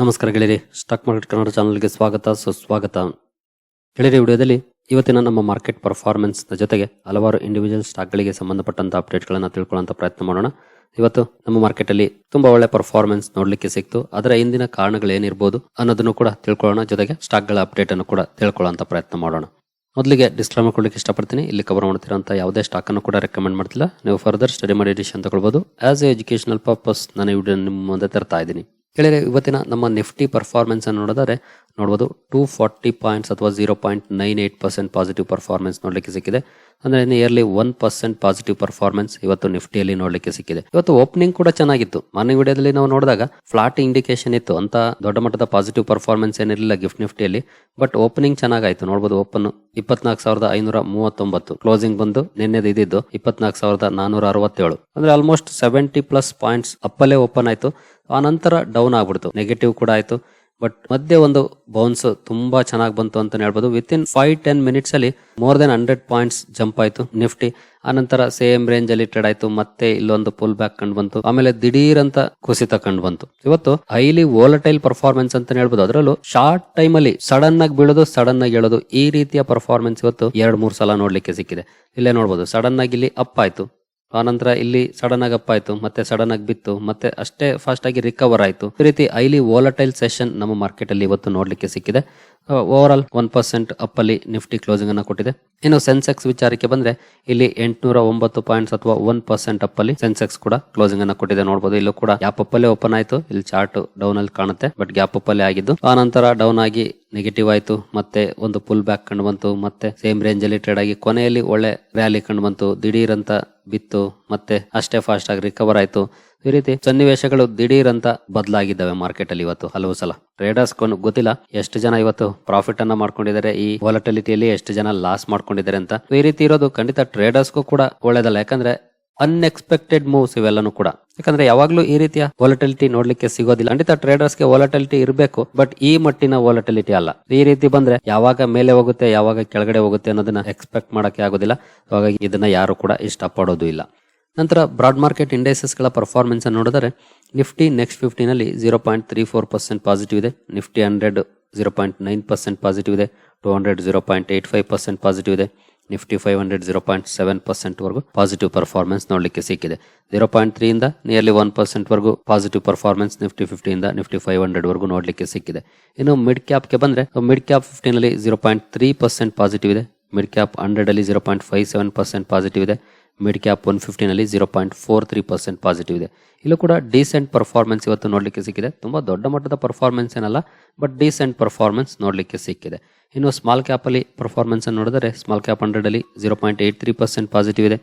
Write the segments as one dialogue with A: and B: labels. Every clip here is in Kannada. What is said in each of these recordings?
A: ನಮಸ್ಕಾರ ಗೆಳೆಯರಿ, ಸ್ಟಾಕ್ ಮಾರ್ಕೆಟ್ ಕನ್ನಡ ಚಾನಲ್ಗೆ ಸ್ವಾಗತ, ಸುಸ್ವಾಗತ. ಗೆಳೆಯರಿ ವಿಡಿಯೋದಲ್ಲಿ ಇವತ್ತಿನ ನಮ್ಮ ಮಾರ್ಕೆಟ್ ಪರ್ಫಾರ್ಮೆನ್ಸ್ನ ಜೊತೆಗೆ ಹಲವಾರು ಇಂಡಿವಿಜುವಲ್ ಸ್ಟಾಕ್ಗಳಿಗೆ ಸಂಬಂಧಪಟ್ಟಂತ ಅಪ್ಡೇಟ್ಗಳನ್ನು ತಿಳ್ಕೊಳ್ಳೋಂಥ ಪ್ರಯತ್ನ ಮಾಡೋಣ. ಇವತ್ತು ನಮ್ಮ ಮಾರ್ಕೆಟಲ್ಲಿ ತುಂಬಾ ಒಳ್ಳೆ ಪರ್ಫಾರ್ಮೆನ್ಸ್ ನೋಡಲಿಕ್ಕೆ ಸಿಕ್ತು. ಅದರ ಹಿಂದಿನ ಕಾರಣಗಳು ಏನಿರ್ಬೋದು ಅನ್ನೋದನ್ನು ಕೂಡ ತಿಳ್ಕೊಳ್ಳೋಣ. ಜೊತೆಗೆ ಸ್ಟಾಕ್ಗಳ ಅಪ್ಡೇಟ್ ಅನ್ನು ಕೂಡ ತಿಳ್ಕೊಳ್ಳೋಂಥ ಪ್ರಯತ್ನ ಮಾಡೋಣ. ಮೊದಲಿಗೆ ಡಿಸ್ಕ್ಲೈಮರ್ ಕೊಡಲಿಕ್ಕೆ ಇಷ್ಟಪಡ್ತೀನಿ. ಇಲ್ಲಿ ಕವರ್ ಮಾಡ್ತಿರೋಂಥ ಯಾವುದೇ ಸ್ಟಾಕ್ ಅನ್ನು ಕೂಡ ರೆಕಮೆಂಡ್ ಮಾಡ್ತಿಲ್ಲ. ನೀವು ಫರ್ದರ್ ಸ್ಟಡಿ ಮಾಡಿ ಎಡಿಷನ್ ತಗೊಳ್ಬೋದು. ಆಸ್ ಎ ಎಜುಕೇಶನಲ್ ಪರ್ಪಸ್ ನಾನು ಈ ವಿಡಿಯೋ ನಿಮ್ಮ ಮುಂದೆ ತರ್ತಾ ಇದ್ದೀನಿ. ಗೆಳೆಯರೆ ಇವತ್ತಿನ ನಮ್ಮ ನಿಫ್ಟಿ ಪರ್ಫಾರ್ಮೆನ್ಸ್ ಅನ್ನು ನೋಡಿದರೆ ನೋಡ್ಬೋದು ಟೂ ಫಾರ್ಟಿ ಪಾಯಿಂಟ್ಸ್ ಅಥವಾ zero point nine eight percent positive performance ನೋಡಲಿಕ್ಕೆ ಸಿಕ್ಕಿದೆ. ಅಂದ್ರೆ nearly one percent positive performance ಇವತ್ತು ನಿಫ್ಟಿಯಲ್ಲಿ ನೋಡ್ಲಿಕ್ಕೆ ಸಿಕ್ಕಿದೆ. ಇವತ್ತು ಓಪನಿಂಗ್ ಕೂಡ ಚೆನ್ನಾಗಿತ್ತು. ಮಾರ್ನಿಂಗ್ ವಿಡಿಯೋದಲ್ಲಿ ನಾವು ನೋಡಿದಾಗ ಫ್ಲಾಟ್ ಇಂಡಿಕೇಶನ್ ಇತ್ತು. ಅಂತ ದೊಡ್ಡ ಮಟ್ಟದ ಪಾಸಿಟಿವ್ ಪರ್ಫಾರ್ಮೆನ್ಸ್ ಏನಿರಲಿಲ್ಲ ಗಿಫ್ಟ್ ನಿಫ್ಟಿಯಲ್ಲಿ. ಬಟ್ ಓಪನಿಂಗ್ ಚೆನ್ನಾಗಾಯ್ತು. ನೋಡಬಹುದು ಓಪನ್ ಇಪ್ಪತ್ನಾಲ್ಕು ಸಾವಿರದ ಐನೂರ ಮೂವತ್ತೊಂಬತ್ತು. ಕ್ಲೋಸಿಂಗ್ ಬಂದು ನಿನ್ನೆದು ಇದ್ದಿದ್ದು ಇಪ್ಪತ್ನಾಲ್ಕು ಸಾವಿರದ ನಾನೂರ ಅರವತ್ತೇಳು. ಅಂದ್ರೆ ಆಲ್ಮೋಸ್ಟ್ ಸೆವೆಂಟಿ ಪ್ಲಸ್ ಪಾಯಿಂಟ್ಸ್ ಅಪ್ಪಲ್ಲೇ ಓಪನ್ ಆಯ್ತು. ಆ ನಂತರ ಡೌನ್ ಆಗ್ಬಿಡ್ತು. ನೆಗೆಟಿವ್ ಕೂಡ ಆಯ್ತು. ಬಟ್ ಮಧ್ಯೆ ಒಂದು ಬೌನ್ಸ್ ತುಂಬಾ ಚೆನ್ನಾಗಿ ಬಂತು ಅಂತ ಹೇಳ್ಬೋದು. Within five ten minutes ಅಲ್ಲಿ more than hundred points jump ಆಯ್ತು ನಿಫ್ಟಿ. ಆನಂತರ ಸೇಮ್ ರೇಂಜ್ ಅಲ್ಲಿ ಟ್ರೇಡ್ ಆಯ್ತು. ಮತ್ತೆ ಇಲ್ಲೊಂದು ಪುಲ್ ಬ್ಯಾಕ್ ಕಂಡು ಬಂತು. ಆಮೇಲೆ ದಿಢೀರ್ ಅಂತ ಕುಸಿತ ಕಂಡು ಬಂತು. ಇವತ್ತು ಹೈಲಿ ವೋಲಟೈಲ್ ಪರ್ಫಾರ್ಮೆನ್ಸ್ ಅಂತ ಹೇಳ್ಬೋದು. ಅದರಲ್ಲೂ ಶಾರ್ಟ್ ಟೈಮ್ ಅಲ್ಲಿ ಸಡನ್ ಆಗಿ ಬೀಳೋದು ಸಡನ್ ಆಗಿ ಹೇಳೋದು ಈ ರೀತಿಯ ಪರ್ಫಾರ್ಮೆನ್ಸ್ ಇವತ್ತು ಎರಡ್, ಮೂರ್ ಸಲ ನೋಡ್ಲಿಕ್ಕೆ ಸಿಕ್ಕಿದೆ. ಇಲ್ಲೇ ನೋಡ್ಬೋದು. ಸಡನ್ ಆಗಿ ಇಲ್ಲಿ ಅಪ್ ಆಯ್ತು. ಆನಂತರ ಇಲ್ಲಿ ಸಡನ್ ಆಗಿ ಅಪ್ ಆಯ್ತು ಮತ್ತೆ ಸಡನ್ ಆಗಿ ಬಿತ್ತು, ಮತ್ತೆ ಅಷ್ಟೇ ಫಾಸ್ಟ್ ಆಗಿ ರಿಕವರ್ ಆಯಿತು. ಈ ರೀತಿ ಹೈಲಿ ವೋಲಟೈಲ್ ಸೆಷನ್ ನಮ್ಮ ಮಾರ್ಕೆಟ್ ಅಲ್ಲಿ ಇವತ್ತು ನೋಡ್ಲಿಕ್ಕೆ ಸಿಕ್ಕಿದೆ. Over all one percent up ಅಲ್ಲಿ ನಿಫ್ಟಿ ಕ್ಲೋಸಿಂಗ್ ಅನ್ನು ಕೊಟ್ಟಿದೆ. ಇನ್ನು ಸೆನ್ಸೆಕ್ಸ್ ವಿಚಾರಕ್ಕೆ ಬಂದ್ರೆ, ಇಲ್ಲಿ ಎಂಟುನೂರ ಒಂಬತ್ತು ಪಾಯಿಂಟ್ಸ್ ಅಥವಾ ಒನ್ ಪರ್ಸೆಂಟ್ ಅಪ್ ಅಲ್ಲಿ ಸೆನ್ಸೆಕ್ಸ್ ಕೂಡ ಕ್ಲೋಸಿಂಗ್ ಅನ್ನು ಕೊಟ್ಟಿದೆ. ನೋಡಬಹುದು ಇಲ್ಲೂ ಕೂಡ ಗ್ಯಾಪ್ ಅಪ್ ಅಲ್ಲೇ ಓಪನ್ ಆಯಿತು. ಇಲ್ಲಿ ಚಾರ್ಟ್ ಡೌನ್ ಅಲ್ಲಿ ಕಾಣುತ್ತೆ ಬಟ್ ಗ್ಯಾಪ್ ಅಪ್ ಅಲ್ಲೇ ಆಗಿದ್ದು. ಆ ನಂತರ ಡೌನ್ ಆಗಿ ನೆಗೆಟಿವ್ ಆಯಿತು, ಮತ್ತೆ ಒಂದು ಪುಲ್ ಬ್ಯಾಕ್ ಕಂಡು ಬಂತು, ಮತ್ತೆ ಸೇಮ್ ರೇಂಜ್ ಅಲ್ಲಿ ಟ್ರೇಡ್ ಆಗಿ ಕೊನೆಯಲ್ಲಿ ಒಳ್ಳೆ ರ್ಯಾಲಿ ಕಂಡು ಬಂತು. ಅಂತ ಬಿತ್ತು, ಮತ್ತೆ ಅಷ್ಟೇ ಫಾಸ್ಟ್ ಆಗಿ ರಿಕವರ್ ಆಯ್ತು. ಈ ರೀತಿ ಸನ್ನಿವೇಶಗಳು ದಿಢೀರ್ ಅಂತ ಬದಲಾಗಿದ್ದಾವೆ ಮಾರ್ಕೆಟ್ ಅಲ್ಲಿ ಇವತ್ತು ಹಲವು ಸಲ. ಟ್ರೇಡರ್ಸ್ ಗೊತ್ತಿಲ್ಲ ಎಷ್ಟು ಜನ ಇವತ್ತು ಪ್ರಾಫಿಟ್ ಅನ್ನ ಮಾಡ್ಕೊಂಡಿದ್ದಾರೆ, ಈ ವಾಲಟಿಲಿಟಿಯಲ್ಲಿ ಎಷ್ಟು ಜನ ಲಾಸ್ ಮಾಡ್ಕೊಂಡಿದ್ದಾರೆ ಅಂತ. ಈ ರೀತಿ ಇರೋದು ಖಂಡಿತ ಟ್ರೇಡರ್ಸ್ಗೂ ಕೂಡ ಒಳ್ಳೇದಲ್ಲ, ಯಾಕಂದ್ರೆ ಅನ್ಎಕ್ಸ್ಪೆಕ್ಟೆಡ್ ಮೂವ್ಸ್ ಇವೆಲ್ಲನೂ ಕೂಡ. ಯಾಕಂದ್ರೆ ಯಾವಾಗ್ಲೂ ಈ ರೀತಿಯ ವಾಲಟಿಲಿಟಿ ನೋಡ್ಲಿಕ್ಕೆ ಸಿಗೋದಿಲ್ಲ. ಖಂಡಿತ ಟ್ರೇಡರ್ಸ್ಗೆ ವಾಲಟಿಲಿಟಿ ಇರಬೇಕು ಬಟ್ ಈ ಮಟ್ಟಿನ ವಾಲಟಿಲಿಟಿ ಅಲ್ಲ. ಈ ರೀತಿ ಬಂದ್ರೆ ಯಾವಾಗ ಮೇಲೆ ಹೋಗುತ್ತೆ, ಯಾವಾಗ ಕೆಳಗಡೆ ಹೋಗುತ್ತೆ ಅನ್ನೋದನ್ನ ಎಕ್ಸ್ಪೆಕ್ಟ್ ಮಾಡಕ್ಕೆ ಆಗೋದಿಲ್ಲ. ಹಾಗಾಗಿ ಇದನ್ನ ಯಾರು ಕೂಡ ಇಷ್ಟಪಡೋದು ಇಲ್ಲ. ನಂತರ ಬ್ರಾಡ್ ಮಾರ್ಕೆಟ್ ಇಂಡೆಸಸ್ಗಳ ಪರ್ಫಾರ್ಮೆನ್ಸ್ ಅನ್ನು ನೋಡಿದರೆ, Nifty next ಫಿಫ್ಟಿನಲ್ಲಿ zero point three four percent positive ಇದೆ. Nifty hundred zero point nine percent positive ಇದೆ. Two hundred zero point eight five percent positive ಇದೆ. Nifty five hundred zero point seven percent ವರೆಗೂ ಪಾಸಿಟಿವ್ ಪರ್ಫಾರ್ಮೆನ್ಸ್ ನೋಡಲಿಕ್ಕೆ ಸಿಕ್ಕಿದೆ. ಜೀರೋ ಪಾಯಿಂಟ್ ತ್ರೀ ಇಂದ ನಿಯರ್ಲಿ ಒನ್ ಪರ್ಸೆಂಟ್ ವರೆಗೂ ಪಾಸಿಟಿವ್ ಪರ್ಫಾರ್ಮೆನ್ಸ್ ನಿಫ್ಟಿ ಫಿಫ್ಟಿಯಿಂದ ನಿಫ್ಟಿ ಫೈವ್ ಹಂಡ್ರೆಡ್ ವರೆಗೂ ನೋಡಲಿಕ್ಕೆ ಸಿಕ್ಕಿದೆ. ಇನ್ನು ಮಿಡ್ ಕ್ಯಾಪ್ಗೆ ಬಂದರೆ mid cap ಫಿಫ್ಟಿನಲ್ಲಿ zero point three percent positive ಇದೆ. Mid cap ಹಂಡ್ರೆಡಲ್ಲಿ zero point five seven percent positive ಇದೆ. Mid cap one ಫಿಫ್ಟಿನಲ್ಲಿ zero point four three percent positive ಇದೆ. ಇಲ್ಲೂ ಕೂಡ ಡೀಸೆಂಟ್ ಪರ್ಫಾರ್ಮೆನ್ಸ್ ಇವತ್ತು ನೋಡಲಿಕ್ಕೆ ಸಿಕ್ಕಿದೆ. ತುಂಬ ದೊಡ್ಡ ಮಟ್ಟದ ಪರ್ಫಾರ್ಮೆನ್ಸ್ ಏನಲ್ಲ ಬಟ್ ಡೀಸೆಂಟ್ ಪರ್ಫಾರ್ಮೆನ್ಸ್ ನೋಡಲಿಕ್ಕೆ ಸಿಕ್ಕಿದೆ. ಇನ್ನು ಸ್ಮಾಲ್ ಕ್ಯಾಪಲ್ಲಿ ಪರ್ಫಾರ್ಮೆನ್ಸ್ ನೋಡಿದರೆ small cap ಹಂಡ್ರೆಡಲ್ಲಿ zero point eight three percent positive ಇದೆ.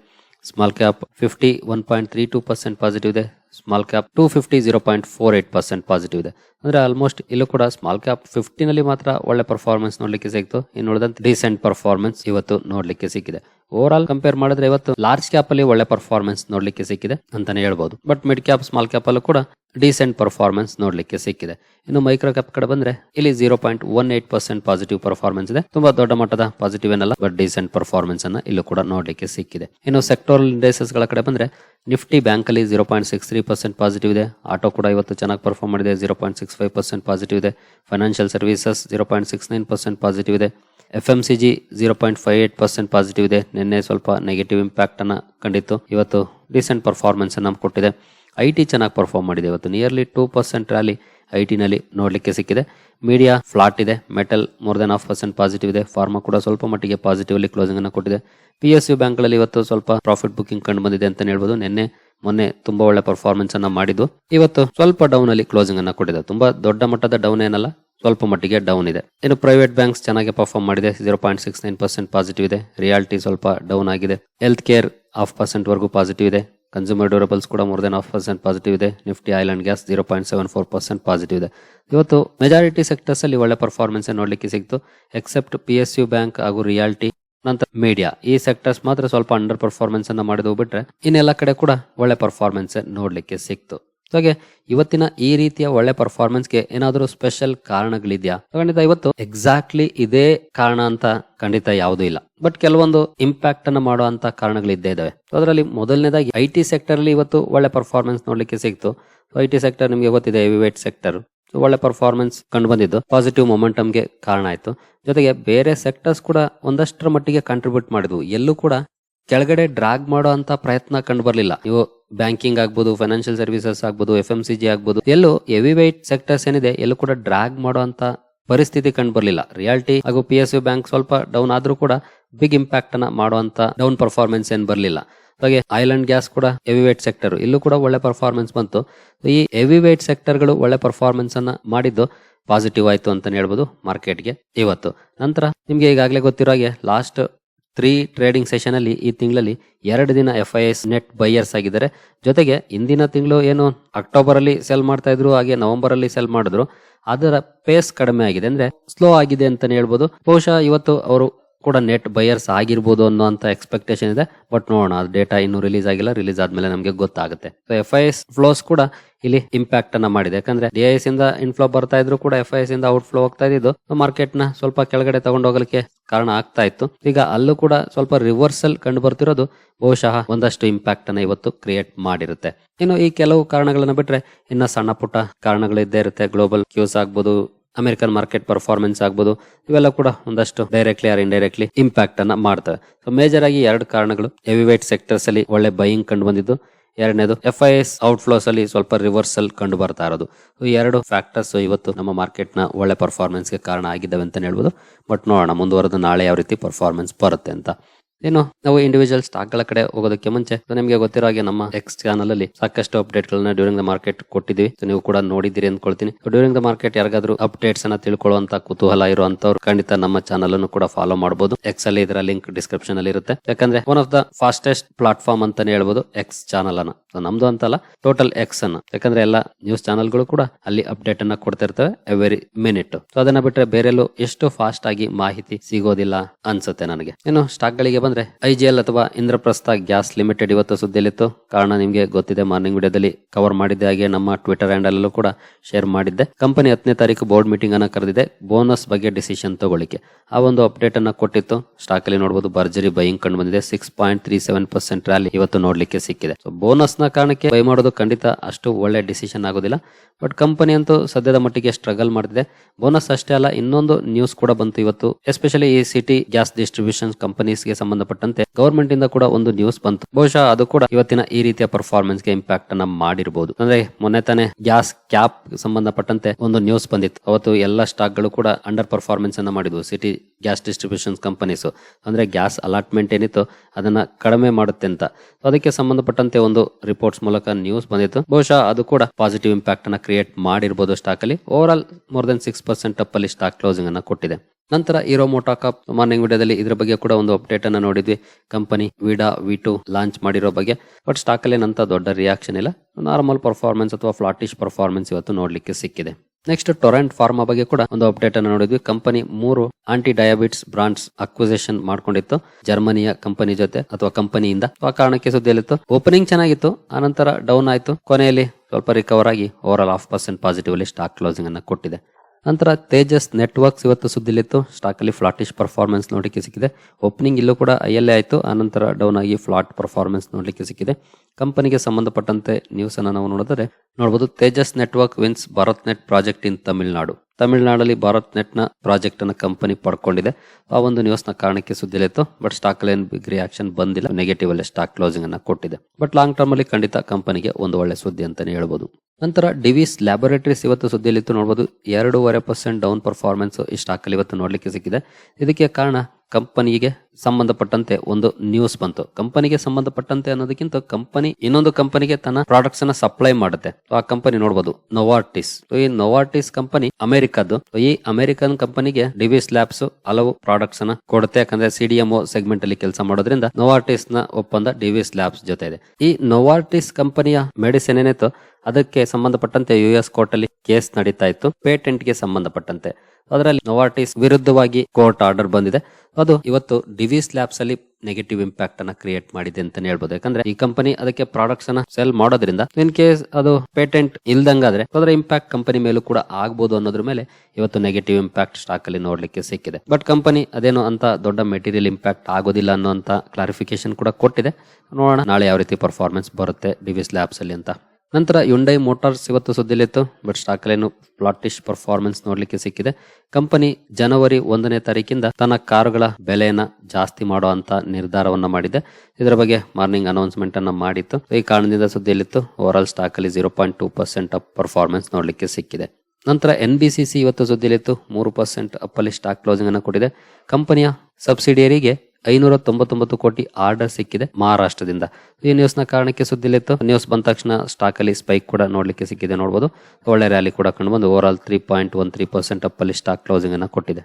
A: Small cap fifty one point three two percent positive ಇದೆ. Small cap two fifty zero point four eight percent positive ಇದೆ. ಅಂದ್ರೆ ಆಲ್ಮೋಸ್ಟ್ ಇಲ್ಲೂ ಕೂಡ ಸ್ಮಾಲ್ ಕ್ಯಾಪ್ ಫಿಫ್ಟಿನಲ್ಲಿ ಮಾತ್ರ ಒಳ್ಳೆ ಪರ್ಫಾರ್ಮೆನ್ಸ್ ನೋಡ್ಲಿಕ್ಕೆ ಸಿಕ್ತು ಇನ್ನು ಉಳಿದಂತೆ ರೀಸೆಂಟ್ ಪರ್ಫಾರ್ಮೆನ್ಸ್ ಇವತ್ತು ನೋಡ್ಲಿಕ್ಕೆ ಸಿಕ್ಕಿದೆ. ಓವರ್ ಆಲ್ ಕಂಪೇರ್ ಮಾಡಿದ್ರೆ ಇವತ್ತು ಲಾರ್ಜ್ ಕ್ಯಾಪ್ ಅಲ್ಲಿ ಒಳ್ಳೆ ಪರ್ಫಾರ್ಮೆನ್ಸ್ ನೋಡ್ಲಿಕ್ಕೆ ಸಿಕ್ಕಿದೆ ಅಂತಾನೆ ಹೇಳ್ಬೋದು. But mid cap small cap ಅಲ್ಲೂ ಕೂಡ ಡಿಸೆಂಟ್ ಪರ್ಫಾರ್ಮೆನ್ಸ್ ನೋಡ್ಲಿಕ್ಕೆ ಸಿಕ್ಕಿದೆ. ಇನ್ನು ಮೈಕ್ರೋ ಕ್ಯಾಪ್ ಕಡೆ ಬಂದ್ರೆ ಇಲ್ಲಿ zero point one eight percent positive performance ಇದೆ. ತುಂಬಾ ದೊಡ್ಡ ಮಟ್ಟದ ಪಾಸಿಟಿವ್ ಏನಲ್ಲ ಬಟ್ ಡಿಸೆಂಟ್ ಪರ್ಫಾರ್ಮೆನ್ಸ್ ಅನ್ನ ಇಲ್ಲೂ ಕೂಡ ನೋಡ್ಲಿಕ್ಕೆ ಸಿಕ್ಕಿದೆ. ಇನ್ನು ಸೆಕ್ಟೋರಲ್ ಇಂಡೈಸಸ್ಗಳ ಕಡೆ ಬಂದ್ರೆ ನಿಫ್ಟಿ ಬ್ಯಾಂಕ್ ಅಲ್ಲಿ zero point six three percent positive ಇದೆ. ಆಟೋ ಕೂಡ ಇವತ್ತು ಚೆನ್ನಾಗಿ ಪರ್ಫಾರ್ಮ್ ಮಾಡಿದೆ. Zero point six five percent positive ಇದೆ. Financial services zero point six nine percent positive ಇದೆ. F M C G zero point five eight percent positive ಇದೆ. ನಿನ್ನೆ ಸ್ವಲ್ಪ ನೆಗೆಟಿವ್ ಇಂಪ್ಯಾಕ್ಟ್ ಅನ್ನ ಕಂಡಿತ್ತು. ಇವತ್ತು ರೀಸೆಂಟ್ ಪರ್ಫಾರ್ಮೆನ್ಸ್ ನಮ್ಗೆ ಕೊಟ್ಟಿದೆ. ಐ ಟಿ ಚೆನ್ನಾಗಿ ಪರ್ಫಾರ್ಮ್ ಮಾಡಿದೆ. ಇವತ್ತು nearly two percent rally I ಟಿನಲ್ಲಿ ನೋಡಲಿಕ್ಕೆ ಸಿಕ್ಕಿದೆ. ಮೀಡಿಯಾ ಫ್ಲಾಟ್ ಇದೆ. Metal more than half percent positive ಇದೆ. ಫಾರ್ಮಾ ಕೂಡ ಸ್ವಲ್ಪ ಮಟ್ಟಿಗೆ ಪಾಸಿಟಿವ್ ಅಲ್ಲಿ ಕ್ಲೋಸಿಂಗ್ ಅನ್ನು ಕೊಟ್ಟಿದೆ. ಪಿ ಎಸ್ ಯು ಬ್ಯಾಂಕ್ಗಳಲ್ಲಿ ಇವತ್ತು ಸ್ವಲ್ಪ ಪ್ರಾಫಿಟ್ ಬುಕಿಂಗ್ ಕಂಡು ಬಂದಿದೆ ಅಂತ ಹೇಳ್ಬೋದು. ನಿನ್ನೆ ಮೊನ್ನೆ ತುಂಬಾ ಒಳ್ಳೆ ಪರ್ಫಾರ್ಮೆನ್ಸ್ ಅನ್ನ ಮಾಡಿದ್ದು. ಇವತ್ತು ಸ್ವಲ್ಪ ಡೌನ್ ಅಲ್ಲಿ ಕ್ಲೋಸಿಂಗ್ ಅನ್ನ ಕೊಟ್ಟಿದೆ. ತುಂಬಾ ದೊಡ್ಡ ಮಟ್ಟದ ಡೌನ್ ಏನಲ್ಲ, ಸ್ವಲ್ಪ ಮಟ್ಟಿಗೆ ಡೌನ್ ಇದೆ. ಇನ್ನು ಪ್ರೈವೇಟ್ ಬ್ಯಾಂಕ್ಸ್ ಚೆನ್ನಾಗಿ ಪರ್ಫಾರ್ಮ್ ಮಾಡಿದೆ. Zero point six nine percent positive ಇದೆ. ರಿಯಾಲಿಟಿ ಸ್ವಲ್ಪ ಡೌನ್ ಆಗಿದೆ. ಹೆಲ್ತ್ ಕೇರ್ ಹಾಫ್ ಪರ್ಸೆಂಟ್ ವರೆಗೂ ಪಾಸಿಟಿವ್ ಇದೆ. ಕನ್ಸ್ಯೂಮರ್ ಡ್ಯೂರಬಲ್ಸ್ ಕೂಡ more than half percent positive ಇದೆ. Nifty oil and gas zero point seven four percent positive ಇದೆ. ಇವತ್ತು ಮೆಜಾರಿಟಿ ಸೆಕ್ಟರ್ಸ್ ಅಲ್ಲಿ ಒಳ್ಳೆ ಪರ್ಫಾರ್ಮೆನ್ಸ್ ನೋಡ್ಲಿಕ್ಕೆ ಸಿಕ್ತು. Except P S U bank ಹಾಗೂ ರಿಯಾಲಿಟಿ ನಂತರ ಮೀಡಿಯಾ ಈ ಸೆಕ್ಟರ್ಸ್ ಮಾತ್ರ ಸ್ವಲ್ಪ ಅಂಡರ್ ಪರ್ಫಾರ್ಮೆನ್ಸ್ ಅನ್ನ ಮಾಡಿದ್ ಬಿಟ್ರೆ ಇನ್ನೆಲ್ಲ ಕಡೆ ಕೂಡ ಒಳ್ಳೆ ಪರ್ಫಾರ್ಮೆನ್ಸ್ ನೋಡ್ಲಿಕ್ಕೆ ಸಿಕ್ತು. ಹಾಗೆ ಇವತ್ತಿನ ಈ ರೀತಿಯ ಒಳ್ಳೆ ಪರ್ಫಾರ್ಮೆನ್ಸ್ಗೆ ಏನಾದರೂ ಸ್ಪೆಷಲ್ ಕಾರಣಗಳಿದೆಯಾ? ಖಂಡಿತ ಇವತ್ತು ಎಕ್ಸಾಕ್ಟ್ಲಿ ಇದೇ ಕಾರಣ ಅಂತ ಖಂಡಿತ ಯಾವುದೂ ಇಲ್ಲ. ಬಟ್ ಕೆಲವೊಂದು ಇಂಪ್ಯಾಕ್ಟ್ ಅನ್ನು ಮಾಡುವಂತ ಕಾರಣಗಳಿದ್ದೇ ಇದಾವೆ. ಅದರಲ್ಲಿ ಮೊದಲನೇದಾಗಿ ಐ ಟಿ ಸೆಕ್ಟರ್ ಅಲ್ಲಿ ಇವತ್ತು ಒಳ್ಳೆ ಪರ್ಫಾರ್ಮೆನ್ಸ್ ನೋಡ್ಲಿಕ್ಕೆ ಸಿಕ್ತು. ಐ ಟಿ ಸೆಕ್ಟರ್ ನಿಮಗೆ ಗೊತ್ತಿದೆ ಹೆವಿ ವೇಟ್ ಸೆಕ್ಟರ್ ಒಳ್ಳೆ ಪರ್ಫಾರ್ಮೆನ್ಸ್ ಕಂಡು ಬಂದಿದ್ದು. ಪಾಸಿಟಿವ್ ಮೊಮೆಂಟಮ್ಗೆ ಕಾರಣ ಆಯ್ತು. ಜೊತೆಗೆ ಬೇರೆ ಸೆಕ್ಟರ್ಸ್ ಕೂಡ ಒಂದಷ್ಟರ ಮಟ್ಟಿಗೆ ಕಾಂಟ್ರಿಬ್ಯೂಟ್ ಮಾಡಿದ್ವು. ಎಲ್ಲೂ ಕೂಡ ಕೆಳಗಡೆ ಡ್ರಾಗ್ ಮಾಡೋ ಅಂತ ಪ್ರಯತ್ನ ಕಂಡು ಬರಲಿಲ್ಲ. ನೀವು ಬ್ಯಾಂಕಿಂಗ್ ಆಗ್ಬೋದು ಫೈನಾನ್ಷಿಯಲ್ ಸರ್ವಿಸಸ್ ಆಗ್ಬೋದು ಎಫ್ ಎಂ ಸಿ ಜಿ ಆಗ್ಬೋದು, ಎಲ್ಲೂ ಹೆವಿ ವೈಟ್ ಸೆಕ್ಟರ್ಸ್ ಏನಿದೆ, ಎಲ್ಲೂ ಕೂಡ ಡ್ರಾಗ್ ಮಾಡುವಂತ ಪರಿಸ್ಥಿತಿ ಕಂಡು ಬರಲಿಲ್ಲ. ರಿಯಾಲಿಟಿ ಹಾಗೂ ಪಿ ಎಸ್ ಯು ಬ್ಯಾಂಕ್ ಸ್ವಲ್ಪ ಡೌನ್ ಆದ್ರೂ ಕೂಡ ಬಿಗ್ ಇಂಪ್ಯಾಕ್ಟ್ ಅನ್ನ ಮಾಡುವಂತ ಡೌನ್ ಪರ್ಫಾರ್ಮೆನ್ಸ್ ಏನ್ ಬರಲಿಲ್ಲ. ಹಾಗೆ ಐಲ್ಯಾಂಡ್ ಗ್ಯಾಸ್ ಕೂಡ ಹೆವಿ ವೇಟ್ ಸೆಕ್ಟರ್ ಇಲ್ಲೂ ಕೂಡ ಒಳ್ಳೆ ಪರ್ಫಾರ್ಮೆನ್ಸ್ ಬಂತು. ಈ ಹೆವಿ ವೇಟ್ ಸೆಕ್ಟರ್ಗಳು ಒಳ್ಳೆ ಪರ್ಫಾರ್ಮೆನ್ಸ್ ಅನ್ನ ಮಾಡಿದ್ದು ಪಾಸಿಟಿವ್ ಆಯ್ತು ಅಂತಾನೆ ಹೇಳ್ಬೋದು ಮಾರ್ಕೆಟ್ಗೆ ಇವತ್ತು. ನಂತರ ನಿಮ್ಗೆ ಈಗಾಗಲೇ ಗೊತ್ತಿರೋ ಹಾಗೆ ಲಾಸ್ಟ್ ತ್ರೀ ಟ್ರೇಡಿಂಗ್ ಸೆಷನ್ ಅಲ್ಲಿ ಈ ತಿಂಗಳಲ್ಲಿ ಎರಡು ದಿನ F I S net buyers ಆಗಿದ್ದಾರೆ. ಜೊತೆಗೆ ಇಂದಿನ ತಿಂಗಳು ಏನು ಅಕ್ಟೋಬರ್ ಅಲ್ಲಿ ಸೆಲ್ ಮಾಡ್ತಾ ಇದ್ರು, ಹಾಗೆ ನವೆಂಬರ್ ಅಲ್ಲಿ ಸೆಲ್ ಮಾಡಿದ್ರು. ಅದರ ಪೇಸ್ ಕಡಿಮೆ ಆಗಿದೆ. ಅಂದ್ರೆ ಸ್ಲೋ ಆಗಿದೆ ಅಂತಾನೆ ಹೇಳ್ಬೋದು. ಬಹುಶಃ ಇವತ್ತು ಅವರು ಕೂಡ ನೆಟ್ ಬೈಯರ್ಸ್ ಆಗಿರ್ಬೋದು ಅನ್ನುವಂತ ಎಕ್ಸ್ಪೆಕ್ಟೇಷನ್ ಇದೆ. ಬಟ್ ನೋಡೋಣ, ಅದು ಡೇಟಾ ಇನ್ನೂ ರಿಲೀಸ್ ಆಗಿಲ್ಲ ರಿಲೀಸ್ ಆದ್ಮೇಲೆ ನಮಗೆ ಗೊತ್ತಾಗುತ್ತೆ. So F I S flows ಕೂಡ ಇಲ್ಲಿ ಇಂಪ್ಯಾಕ್ಟ್ ಅನ್ನ ಮಾಡಿದೆ. ಯಾಕಂದ್ರೆ ಡಿ ಎಸ್ ಇಂದ ಇನ್ಫ್ಲೋ ಬರ್ತಾ ಇದ್ರು ಕೂಡ ಎಫ್ ಐ ಎಸ್ ಇಂದ ಔಟ್ ಫ್ಲೋ ಹೋಗ್ತಾ ಇದ್ದು ಮಾರ್ಕೆಟ್ನ ಸ್ವಲ್ಪ ಕೆಳಗಡೆ ತಗೊಂಡು ಹೋಗಲಿಕ್ಕೆ ಕಾರಣ ಆಗ್ತಾ ಇತ್ತು. ಈಗ ಅಲ್ಲೂ ಕೂಡ ಸ್ವಲ್ಪ ರಿವರ್ಸಲ್ ಕಂಡು ಬರ್ತಿರೋದು, ಬಹುಶಃ ಒಂದಷ್ಟು ಇಂಪ್ಯಾಕ್ಟ್ ಅನ್ನ ಇವತ್ತು ಕ್ರಿಯೇಟ್ ಮಾಡಿರುತ್ತೆ. ಇನ್ನು ಈ ಕೆಲವು ಕಾರಣಗಳನ್ನ ಬಿಟ್ರೆ, ಇನ್ನ ಸಣ್ಣ ಪುಟ್ಟ ಕಾರಣಗಳು ಇದ್ದೇ ಇರುತ್ತೆ. ಗ್ಲೋಬಲ್ ಕ್ಯೂಸ್ ಆಗ್ಬೋದು ಅಮೆರಿಕನ್ ಮಾರ್ಕೆಟ್ ಪರ್ಫಾರ್ಮೆನ್ಸ್ ಆಗ್ಬೋದು. ಇವೆಲ್ಲ ಕೂಡ ಒಂದಷ್ಟು ಡೈರೆಕ್ಟ್ಲಿ ಆರ್ ಇಂಡೈರೆಕ್ಟ್ಲಿ ಇಂಪ್ಯಾಕ್ಟ್ ಅನ್ನ ಮಾಡ್ತವೆ. ಸೊ ಮೇಜರ್ ಆಗಿ ಎರಡು ಕಾರಣಗಳು. ಹೆವಿ ವೈಟ್ ಸೆಕ್ಟರ್ಸ್ ಅಲ್ಲಿ ಒಳ್ಳೆ ಬೈಯಿಂಗ್ ಕಂಡು ಬಂದಿದ್ದು. ಎರಡನೇದು F I S outflows ಅಲ್ಲಿ ಸ್ವಲ್ಪ ರಿವರ್ಸಲ್ ಕಂಡು ಬರ್ತಾ ಇರೋದು. ಈ ಎರಡು ಫ್ಯಾಕ್ಟರ್ಸ್ ಇವತ್ತು ನಮ್ಮ ಮಾರ್ಕೆಟ್ನ ಒಳ್ಳೆ ಪರ್ಫಾರ್ಮೆನ್ಸ್ಗೆ ಕಾರಣ ಆಗಿದ್ದಾವೆ ಅಂತ ಹೇಳ್ಬೋದು. ಬಟ್ ನೋಡೋಣ, ಮುಂದುವರೆದು ನಾಳೆ ಯಾವ ರೀತಿ ಪರ್ಫಾರ್ಮೆನ್ಸ್ ಬರುತ್ತೆ ಅಂತ. ಇನ್ನು ನಾವು ಇಂಡಿವಿಜುವಲ್ ಸ್ಟಾಕ್ಗಳ ಕಡೆ ಹೋಗೋದಕ್ಕೆ ಮುಂಚೆ. ನಿಮಗೆ ಗೊತ್ತಿರೋ ಹಾಗೆ ನಮ್ಮ ಎಕ್ಸ್ ಚಾನಲ್ ಅಲ್ಲಿ ಸಾಕಷ್ಟು ಅಪ್ಡೇಟ್ ಗಳನ್ನ ಡ್ಯೂರಿಂಗ್ ದ ಮಾರ್ಕೆಟ್ ಕೊಟ್ಟಿದ್ವಿ ನೀವು ಕೂಡ ನೋಡಿದ್ದೀರಿ ಅಂದ್ಕೊಳ್ತೀನಿ. ಡ್ಯೂರಿಂಗ್ ದ ಮಾರ್ಕೆಟ್ ಯಾರಿಗಾದ್ರೂ ಅಪ್ಡೇಟ್ಸ್ ಅನ್ನ ತಿಳ್ಕೊಳ್ಳುವಂತ ಕುತೂಹಲ ಇರುವಂತವ್ರು ಖಂಡಿತ ನಮ್ಮ ಚಾನಲ್ ಅನ್ನು ಕೂಡ ಫಾಲೋ ಮಾಡಬಹುದು ಎಕ್ಸ್ ಅಲ್ಲಿ ಇದರ ಲಿಂಕ್ ಡಿಸ್ಕ್ರಿಪ್ಷನ್ ಅಲ್ಲಿ ಇರುತ್ತೆ. ಯಾಕಂದ್ರೆ one of the fastest platform ಅಂತಾನೆ ಹೇಳ್ಬೋದು ಎಕ್ಸ್ ಚಾನಲ್ ಅನ್ನ. ನಮ್ದು ಅಂತಲ್ಲ ಟೋಟಲ್ ಎಕ್ಸ್ ಅನ್ನ. ಯಾಕಂದ್ರೆ ಎಲ್ಲ ನ್ಯೂಸ್ ಚಾನಲ್ಗಳು ಕೂಡ ಅಲ್ಲಿ ಅಪ್ಡೇಟ್ ಅನ್ನ ಕೊಡ್ತಿರ್ತವೆ ಎವ್ರಿ ಮಿನಿಟ್ ಸೊ ಅದನ್ನ ಬಿಟ್ರೆ ಬೇರೆಲ್ಲೂ ಎಷ್ಟು ಫಾಸ್ಟ್ ಆಗಿ ಮಾಹಿತಿ ಸಿಗೋದಿಲ್ಲ ಅನ್ಸುತ್ತೆ ನನಗೆ. ಇನ್ನು ಸ್ಟಾಕ್ ಗಳಿಗೆ ಬಂದ್ರೆ ಐ ಜಿ ಎಲ್ ಅಥವಾ ಇಂದ್ರಪ್ರಸ್ಥ ಗ್ಯಾಸ್ ಲಿಮಿಟೆಡ್ ಇವತ್ತು ಸುದ್ದಿಯಲ್ಲಿತ್ತು. ಕಾರಣ ನಿಮಗೆ ಗೊತ್ತಿದೆ, ಮಾರ್ನಿಂಗ್ ವಿಡಿಯೋದಲ್ಲಿ ಕವರ್ ಮಾಡಿದ್ದೆ ಹಾಗೆ ನಮ್ಮ ಟ್ವಿಟರ್ ಹ್ಯಾಂಡಲ್ ಅಲ್ಲೂ ಕೂಡ ಶೇರ್ ಮಾಡಿದ್ದೆ. ಕಂಪನಿ ಹತ್ತನೇ ತಾರೀಕು ಬೋರ್ಡ್ ಮೀಟಿಂಗ್ ಅನ್ನ ಕರೆದಿದೆ. ಬೋನಸ್ ಬಗ್ಗೆ ಡಿಸಿಷನ್ ತಗೊಳ್ಳಿಕ್ಕೆ. ಆ ಒಂದು ಅಪ್ಡೇಟ್ ಅನ್ನ ಕೊಟ್ಟಿತ್ತು. ಸ್ಟಾಕ್ ಅಲ್ಲಿ ನೋಡಬಹುದು ಭರ್ಜರಿ ಬೈಯಿಂಗ್ ಕಂಡು ಬಂದಿದೆ. Six point three seven percent rally ಇವತ್ತು ನೋಡ್ಲಿಕ್ಕೆ ಸಿಕ್ಕಿದೆ. ಸೊ ಬೋನಸ್ನ ಕಾರಣಕ್ಕೆ ಬೈ ಮಾಡೋದು ಖಂಡಿತ ಅಷ್ಟು ಒಳ್ಳೆ ಡಿಸಿಷನ್ ಆಗೋದಿಲ್ಲ. ಬಟ್ ಕಂಪನಿ ಅಂತೂ ಸದ್ಯದ ಮಟ್ಟಿಗೆ ಸ್ಟ್ರಗಲ್ ಮಾಡ್ತಿದೆ. ಬೋನಸ್ ಅಷ್ಟೇ ಅಲ್ಲ, ಇನ್ನೊಂದು ನ್ಯೂಸ್ ಕೂಡ ಬಂತು ಇವತ್ತು. ಎಸ್ಪೆಷಲಿ ಈ ಸಿಟಿ ಗ್ಯಾಸ್ ಡಿಸ್ಟ್ರಿಬ್ಯೂಷನ್ ಕಂಪನೀಸ್ಗೆ ಸಂಬಂಧಪಟ್ಟಂತೆ ಗವರ್ಮೆಂಟ್ ಇಂದ ಕೂಡ ಒಂದು ನ್ಯೂಸ್ ಬಂತು. ಬಹುಶಃ ಅದು ಕೂಡ ಇವತ್ತಿನ ಈ ರೀತಿಯ ಪರ್ಫಾರ್ಮೆನ್ಸ್ಗೆ ಇಂಪ್ಯಾಕ್ಟ್ ಅನ್ನ ಮಾಡಿರಬಹುದು ಅಂದ್ರೆ ಮೊನ್ನೆ ತಾನೆ ಗ್ಯಾಸ್ ಕ್ಯಾಪ್ ಸಂಬಂಧಪಟ್ಟಂತೆ ಒಂದು ನ್ಯೂಸ್ ಬಂದಿತ್ತು. ಅವತ್ತು ಎಲ್ಲ ಸ್ಟಾಕ್ಗಳು ಕೂಡ ಅಂಡರ್ ಪರ್ಫಾರ್ಮೆನ್ಸ್ ಅನ್ನ ಮಾಡಿದ್ವು. ಸಿಟಿ ಗ್ಯಾಸ್ ಡಿಸ್ಟ್ರಿಬ್ಯೂಷನ್ ಕಂಪನೀಸ್ ಅಂದ್ರೆ ಗ್ಯಾಸ್ ಅಲಾಟ್ಮೆಂಟ್ ಏನಿತ್ತು ಅದನ್ನ ಕಡಿಮೆ ಮಾಡುತ್ತೆ ಅಂತ. ಅದಕ್ಕೆ ಸಂಬಂಧಪಟ್ಟಂತೆ ಒಂದು ರಿಪೋರ್ಟ್ಸ್ ಮೂಲಕ ನ್ಯೂಸ್ ಬಂದಿತ್ತು. ಬಹುಶಃ ಅದು ಕೂಡ ಪಾಸಿಟಿವ್ ಇಂಪ್ಯಾಕ್ಟ್ ಅನ್ನ ಕ್ರಿಯೇಟ್ ಮಾಡಿರಬಹುದು ಸ್ಟಾಕ್ ಅಲ್ಲಿ. Overall more than six percent up ಅಲ್ಲಿ ಸ್ಟಾಕ್ ಕ್ಲೋಸಿಂಗ್ ಅನ್ನ ಕೊಟ್ಟಿದೆ. ನಂತರ ಇರೋ ಮೋಟಾಕಾಪ್ ಮಾರ್ನಿಂಗ್ ವಿಡಿಯೋದಲ್ಲಿ ಇದ್ರ ಬಗ್ಗೆ ಕೂಡ ಒಂದು ಅಪ್ಡೇಟ್ ಅನ್ನ ನೋಡಿದ್ವಿ. Company Vida V two launch ಮಾಡಿರೋ ಬಗ್ಗೆ. ಬಟ್ ಸ್ಟಾಕ್ ಅಲ್ಲಿ ದೊಡ್ಡ ರಿಯಾಕ್ಷನ್ ಇಲ್ಲ. ನಾರ್ಮಲ್ ಪರ್ಫಾರ್ಮೆನ್ಸ್ ಅಥವಾ ಫ್ಲಾಟಿಶ್ ಪರ್ಫಾರ್ಮೆನ್ಸ್ ಇವತ್ತು ನೋಡ್ಲಿಕ್ಕೆ ಸಿಕ್ಕಿದೆ. ನೆಕ್ಸ್ಟ್ ಟೊರೆಂಟ್ ಫಾರ್ಮಾ ಬಗ್ಗೆ ಕೂಡ ಒಂದು ಅಪ್ಡೇಟ್ ಅನ್ನು ನೋಡಿದ್ವಿ. ಕಂಪನಿ ಮೂರು ಆಂಟಿ ಡಯಾಬಿಟ್ಸ್ ಬ್ರಾಂಡ್ಸ್ ಅಕ್ವಿಸೇಷನ್ ಮಾಡ್ಕೊಂಡಿತ್ತು. ಜರ್ಮನಿಯ ಕಂಪನಿ ಜೊತೆ ಅಥವಾ ಕಂಪನಿಯಿಂದ. ಆ ಕಾರಣಕ್ಕೆ ಸುದ್ದಿಯಲ್ಲಿತ್ತು. ಓಪನಿಂಗ್ ಚೆನ್ನಾಗಿತ್ತು. ಆನಂತರ ಡೌನ್ ಆಯ್ತು. ಕೊನೆಯಲ್ಲಿ ಸ್ವಲ್ಪ ರಿಕವರ್ ಆಗಿ overall half percent positive ಅಲ್ಲಿ ಸ್ಟಾಕ್ ಕ್ಲೋಸಿಂಗ್ ಅನ್ನ ಕೊಟ್ಟಿದೆ. ನಂತರ ತೇಜಸ್ ನೆಟ್ವರ್ಕ್ಸ್ ಇವತ್ತು ಸುದ್ದಿಲಿತ್ತು. ಸ್ಟಾಕಲ್ಲಿ ಫ್ಲಾಟಿಶ್ ಪರ್ಫಾರ್ಮೆನ್ಸ್ ನೋಡಲಿಕ್ಕೆ ಸಿಕ್ಕಿದೆ. ಓಪನಿಂಗ್ ಇಲ್ಲೂ ಕೂಡ ಐಎಲ್ಎ ಆಯಿತು. ಆನಂತರ ಡೌನ್ ಆಗಿ ಫ್ಲಾಟ್ ಪರ್ಫಾರ್ಮೆನ್ಸ್ ನೋಡಲಿಕ್ಕೆ ಸಿಕ್ಕಿದೆ. ಕಂಪನಿಗೆ ಸಂಬಂಧಪಟ್ಟಂತೆ ನ್ಯೂಸನ್ನು ನಾವು ನೋಡಿದರೆ ನೋಡಬಹುದು Tejas network wins Bharat net project in Tamil Nadu ತಮಿಳುನಾಡಲ್ಲಿ ಭಾರತ್ ನೆಟ್ನ ಪ್ರಾಜೆಕ್ಟನ್ನು ಪ್ರಾಜೆಕ್ಟ್ ಅನ್ನ ಕಂಪನಿ ಪಡ್ಕೊಂಡಿದೆ. ಆ ಒಂದು ನ್ಯೂಸ್ನ ಕಾರಣಕ್ಕೆ ಸುದ್ದಿಲಿತ್ತು but stock line big reaction ಬಂದಿಲ್ಲ. ನೆಗೆಟಿವ್ ಅಲ್ಲಿ ಸ್ಟಾಕ್ ಕ್ಲೋಸಿಂಗ್ ಅನ್ನ ಕೊಟ್ಟಿದೆ. ಬಟ್ ಲಾಂಗ್ ಟರ್ಮ್ ಅಲ್ಲಿ ಖಂಡಿತ ಕಂಪನಿಗೆ ಒಂದು ಒಳ್ಳೆ ಸುದ್ದಿ ಅಂತಾನೆ ಹೇಳ್ಬೋದು. ನಂತರ ಡಿವಿಸ್ ಲ್ಯಾಬೊರೇಟರೀಸ್ ಇವತ್ತು ಸುದ್ದಿಯಲ್ಲಿತ್ತು ನೋಡಬಹುದು ಎರಡೂವರೆ ಪರ್ಸೆಂಟ್ ಡೌನ್ ಪರ್ಫಾರ್ಮೆನ್ಸ್ ಈ ಸ್ಟಾಕ್ ಅಲ್ಲಿ ಇವತ್ತು ನೋಡ್ಲಿಕ್ಕೆ ಸಿಕ್ಕಿದೆ. ಇದಕ್ಕೆ ಕಾರಣ ಕಂಪನಿಗೆ ಸಂಬಂಧಪಟ್ಟಂತೆ ಒಂದು ನ್ಯೂಸ್ ಬಂತು. ಕಂಪನಿಗೆ ಸಂಬಂಧಪಟ್ಟಂತೆ ಅನ್ನೋದಕ್ಕಿಂತ ಕಂಪನಿ ಇನ್ನೊಂದು ಕಂಪನಿಗೆ ತನ್ನ ಪ್ರಾಡಕ್ಟ್ಸ್ ಅನ್ನ ಸಪ್ಲೈ ಮಾಡುತ್ತೆ. ಆ ಕಂಪನಿ ನೋಡಬಹುದು ನೋವಾರ್ಟಿಸ್ ಈ ನೋವಾರ್ಟಿಸ್ ಕಂಪನಿ ಅಮೆರಿಕದ್ದು. ಈ ಅಮೆರಿಕನ್ ಕಂಪನಿಗೆ ಡಿವಿಸ್ ಲ್ಯಾಬ್ಸ್ ಹಲವು ಪ್ರಾಡಕ್ಟ್ಸ್ ಅನ್ನ ಕೊಡುತ್ತೆ. ಯಾಕಂದ್ರೆ ಸಿಡಿಎಂಒ ಸೆಗ್ಮೆಂಟ್ ಅಲ್ಲಿ ಕೆಲಸ ಮಾಡೋದ್ರಿಂದ ನೊವಾರ್ಟಿಸ್ನ ಒಪ್ಪಂದ ಡಿವಿಸ್ ಲ್ಯಾಬ್ಸ್ ಜೊತೆ ಇದೆ. ಈ ನೋವಾರ್ಟಿಸ್ ಕಂಪನಿಯ ಮೆಡಿಸಿನ್ ಏನಿತ್ತು, ಅದಕ್ಕೆ ಸಂಬಂಧಪಟ್ಟಂತೆ ಯು ಎಸ್ ಕೋರ್ಟ್ ಅಲ್ಲಿ ಕೇಸ್ ನಡೀತಾ ಇತ್ತು. ಪೇಟೆಂಟ್ಗೆ ಸಂಬಂಧಪಟ್ಟಂತೆ. ಅದರಲ್ಲಿ ನೊವಾರ್ಟಿಸ್ ವಿರುದ್ಧವಾಗಿ ಕೋರ್ಟ್ ಆರ್ಡರ್ ಬಂದಿದೆ. ಅದು ಇವತ್ತು ಡಿವಿಸ್ ಲ್ಯಾಬ್ಸ್ ಅಲ್ಲಿ ನೆಗೆಟಿವ್ ಇಂಪ್ಯಾಕ್ಟ್ ಅನ್ನ ಕ್ರಿಯೇಟ್ ಮಾಡಿದೆ ಅಂತಾನೆ ಹೇಳ್ಬೋದು. ಯಾಕಂದ್ರೆ ಈ ಕಂಪನಿ ಅದಕ್ಕೆ ಪ್ರಾಡಕ್ಟ್ಸ್ ಅನ್ನ ಸೆಲ್ ಮಾಡೋದ್ರಿಂದ ಇನ್ ಕೇಸ್ ಅದು ಪೇಟೆಂಟ್ ಇಲ್ದಂಗಾದ್ರೆ ಅದರ ಇಂಪ್ಯಾಕ್ಟ್ ಕಂಪನಿ ಮೇಲೂ ಕೂಡ ಆಗ್ಬೋದು ಅನ್ನೋದ್ರ ಮೇಲೆ ಇವತ್ತು ನೆಗೆಟಿವ್ ಇಂಪ್ಯಾಕ್ಟ್ ಸ್ಟಾಕ್ ಅಲ್ಲಿ ನೋಡ್ಲಿಕ್ಕೆ ಸಿಕ್ಕಿದೆ. ಬಟ್ ಕಂಪನಿ ಅದೇನೋ ಅಂತ ದೊಡ್ಡ ಮೆಟೀರಿಯಲ್ ಇಂಪ್ಯಾಕ್ಟ್ ಆಗೋದಿಲ್ಲ ಅನ್ನೋ ಕ್ಲಾರಿಫಿಕೇಶನ್ ಕೂಡ ಕೊಟ್ಟಿದೆ. ನೋಡೋಣ ನಾಳೆ ಯಾವ ರೀತಿ ಪರ್ಫಾರ್ಮೆನ್ಸ್ ಬರುತ್ತೆ ಡಿವಿಸ್ ಲ್ಯಾಬ್ಸ್ ಅಲ್ಲಿ ಅಂತ. ನಂತರ ಯುಂಡೈ ಮೋಟಾರ್ಸ್ ಇವತ್ತು ಸುದ್ದಿಲಿತ್ತು ಬಟ್ ಸ್ಟಾಕಲೇನು ಪ್ಲಾಟಿಶ್ ಪರ್ಫಾರ್ಮೆನ್ಸ್ ನೋಡ್ಲಿಕ್ಕೆ ಸಿಕ್ಕಿದೆ. ಕಂಪನಿ ಜನವರಿ ಒಂದನೇ ತಾರೀಕಿಂದ ತನ್ನ ಕಾರುಗಳ ಬೆಲೆಯನ್ನ ಜಾಸ್ತಿ ಮಾಡುವಂತ ನಿರ್ಧಾರವನ್ನ ಮಾಡಿದೆ. ಇದರ ಬಗ್ಗೆ ಮಾರ್ನಿಂಗ್ ಅನೌನ್ಸ್ಮೆಂಟ್ ಅನ್ನ ಮಾಡಿತ್ತು. ಈ ಕಾರಣದಿಂದ ಸುದ್ದಿಯಲ್ಲಿತ್ತು ಓವರ್ ಆಲ್ ಸ್ಟಾಕ್ ಅಲ್ಲಿ zero point two percent up performance ನೋಡ್ಲಿಕ್ಕೆ ಸಿಕ್ಕಿದೆ. ನಂತರ ಎನ್ ಬಿ ಸಿ ಸಿ ಇವತ್ತು ಸುದ್ದಿಲಿತ್ತು ಮೂರು ಪರ್ಸೆಂಟ್ ಅಪ್ಪಲ್ಲಿ ಸ್ಟಾಕ್ ಕ್ಲೋಸಿಂಗ್ ಅನ್ನು ಕೊಟ್ಟಿದೆ. ಕಂಪನಿಯ ಸಬ್ಸಿಡಿಯರಿಗೆ ಐನೂರ ತೊಂಬತ್ತೊಂಬತ್ತು ಕೋಟಿ ಆರ್ಡರ್ ಸಿಕ್ಕಿದೆ ಮಹಾರಾಷ್ಟ್ರದಿಂದ. ಈ ನ್ಯೂಸ್ನ ಕಾರಣಕ್ಕೆ ಸುದ್ದಿಲಿತ್ತು ನ್ಯೂಸ್ ಬಂದ ತಕ್ಷಣ ಸ್ಟಾಕ್ ಅಲ್ಲಿ ಸ್ಪೈಕ್ ಕೂಡ ನೋಡ್ಲಿಕ್ಕೆ ಸಿಕ್ಕಿದೆ ನೋಡಬಹುದು ಒಳ್ಳೆ ರ್ಯಾಲಿ ಕೂಡ ಕಂಡು ಬಂದು overall three point one three percent ಅಪ್ಪಲ್ಲಿ stock closing ಅನ್ನ ಕೊಟ್ಟಿದೆ.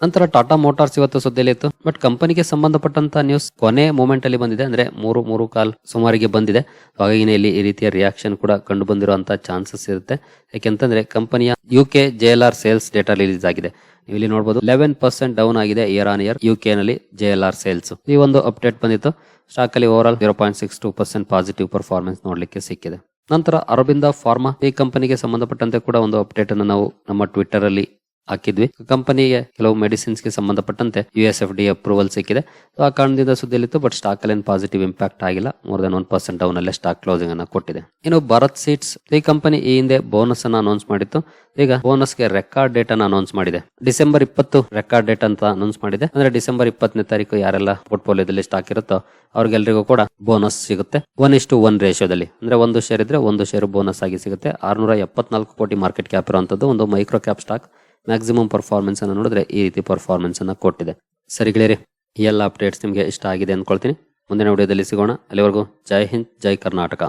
A: ನಂತರ ಟಾಟಾ ಮೋಟಾರ್ಸ್ ಇವತ್ತು ಸುದ್ದಿಯಲ್ಲಿ ಇತ್ತು ಬಟ್ ಕಂಪನಿಗೆ ಸಂಬಂಧಪಟ್ಟಂತ ನ್ಯೂಸ್ ಕೊನೆ ಮೂಮೆಂಟ್ ಅಲ್ಲಿ ಬಂದಿದೆ. ಅಂದ್ರೆ ಮೂರು ಮೂರು ಕಾಲ್ ಸುಮಾರಿಗೆ ಬಂದಿದೆ. ಹಾಗಾಗಿ ಇಲ್ಲಿ ಈ ರೀತಿಯ ರಿಯಾಕ್ಷನ್ ಕೂಡ ಕಂಡು ಬಂದಿರುವಂತಹ ಚಾನ್ಸಸ್ ಇರುತ್ತೆ. ಯಾಕೆಂತಂದ್ರೆ ಕಂಪನಿಯ U K J L R sales data release ಆಗಿದೆ. ಇಲ್ಲಿ ನೋಡಬಹುದು ಲೆವೆನ್ ಪರ್ಸೆಂಟ್ ಡೌನ್ ಆಗಿದೆ year on year U K ನಲ್ಲಿ ಜೆ ಎಲ್ ಆರ್ ಸೇಲ್ಸ್ ಈ ಒಂದು ಅಪ್ಡೇಟ್ ಬಂದಿತ್ತು. ಸ್ಟಾಕ್ ಅಲ್ಲಿ overall zero point six two percent positive performance ನೋಡ್ಲಿಕ್ಕೆ ಸಿಕ್ಕಿದೆ. ನಂತರ ಅರಬಿಂದ ಫಾರ್ಮಾ ಈ ಕಂಪನಿಗೆ ಸಂಬಂಧಪಟ್ಟಂತೆ ಕೂಡ ಒಂದು ಅಪ್ಡೇಟ್ ಅನ್ನು ನಾವು ನಮ್ಮ ಟ್ವಿಟರ್ ಅಲ್ಲಿ ಹಾಕಿದ್ವಿ. ಕಂಪನಿಗೆ ಕೆಲವು ಮೆಡಿಸಿನ್ಸ್ಗೆ ಸಂಬಂಧಪಟ್ಟಂತೆ U S F D approval ಸಿಕ್ಕಿದೆ. ಆ ಕಾರಣದಿಂದ ಸುದ್ದಿಲಿತ್ತು ಬಟ್ ಸ್ಟಾಕ್ ಅಲ್ಲಿ ಪಾಸಿಟಿವ್ ಇಂಪ್ಯಾಕ್ಟ್ ಆಗಿಲ್ಲ. More than one percent down ಅಲ್ಲೇ ಸ್ಟಾಕ್ ಕ್ಲೋಸಿಂಗ್ ಅನ್ನ ಕೊಟ್ಟಿದೆ. ಇನ್ನು ಭಾರತ್ ಸೀಟ್ಸ್ ಈ ಕಂಪನಿ ಈ ಹಿಂದೆ ಬೋನಸ್ ಅನ್ನ ಅನೌನ್ಸ್ ಮಾಡಿತ್ತು. ಈಗ ಬೋನಸ್ಗೆ ರೆಕಾರ್ಡ್ ಡೇಟ್ ಅನ್ನ ಅನೌನ್ಸ್ ಮಾಡಿದೆ. ಡಿಸೆಂಬರ್ ಇಪ್ಪತ್ತು ರೆಕಾರ್ಡ್ ಡೇಟ್ ಅಂತ ಅನೌನ್ಸ್ ಮಾಡಿದೆ. ಅಂದ್ರೆ ಡಿಸೆಂಬರ್ ಇಪ್ಪತ್ತನೇ ತಾರೀಕು ಯಾರೆಲ್ಲ ಪೋರ್ಟ್ಫೋಲಿಯೋದಲ್ಲಿ ಸ್ಟಾಕ್ ಇರುತ್ತೋ ಅವ್ರಿಗೆಲ್ಲರಿಗೂ ಕೂಡ ಬೋನಸ್ ಸಿಗುತ್ತೆ. ಒನ್ ಇಷ್ಟು ಒನ್ ರೇಷಿಯೋದಲ್ಲಿ ಅಂದ್ರೆ ಒಂದು ಶೇರ್ ಇದ್ರೆ ಒಂದು ಶೇರ್ ಬೋನಸ್ ಆಗಿ ಸಿಗುತ್ತೆ. ಆರ್ನೂರ ಎಪ್ಪತ್ನಾಲ್ಕು ಕೋಟಿ ಮಾರ್ಕೆಟ್ ಕ್ಯಾಪ್ ಇರುವಂತದ್ದು ಒಂದು micro cap stock maximum performance ಅನ್ನು ನೋಡಿದ್ರೆ ಈ ರೀತಿ ಪರ್ಫಾರ್ಮೆನ್ಸ್ ಅನ್ನು ಕೊಟ್ಟಿದೆ. ಸರಿ ಗೆಳೆಯರಿ, ಈ ಎಲ್ಲ ಅಪ್ಡೇಟ್ಸ್ ನಿಮಗೆ ಇಷ್ಟ ಆಗಿದೆ ಅಂದ್ಕೊಳ್ತೀನಿ ಮುಂದಿನ ವಿಡಿಯೋದಲ್ಲಿ ಸಿಗೋಣ. ಅಲ್ಲಿವರೆಗೂ ಜೈ ಹಿಂದ್, ಜೈ ಕರ್ನಾಟಕ.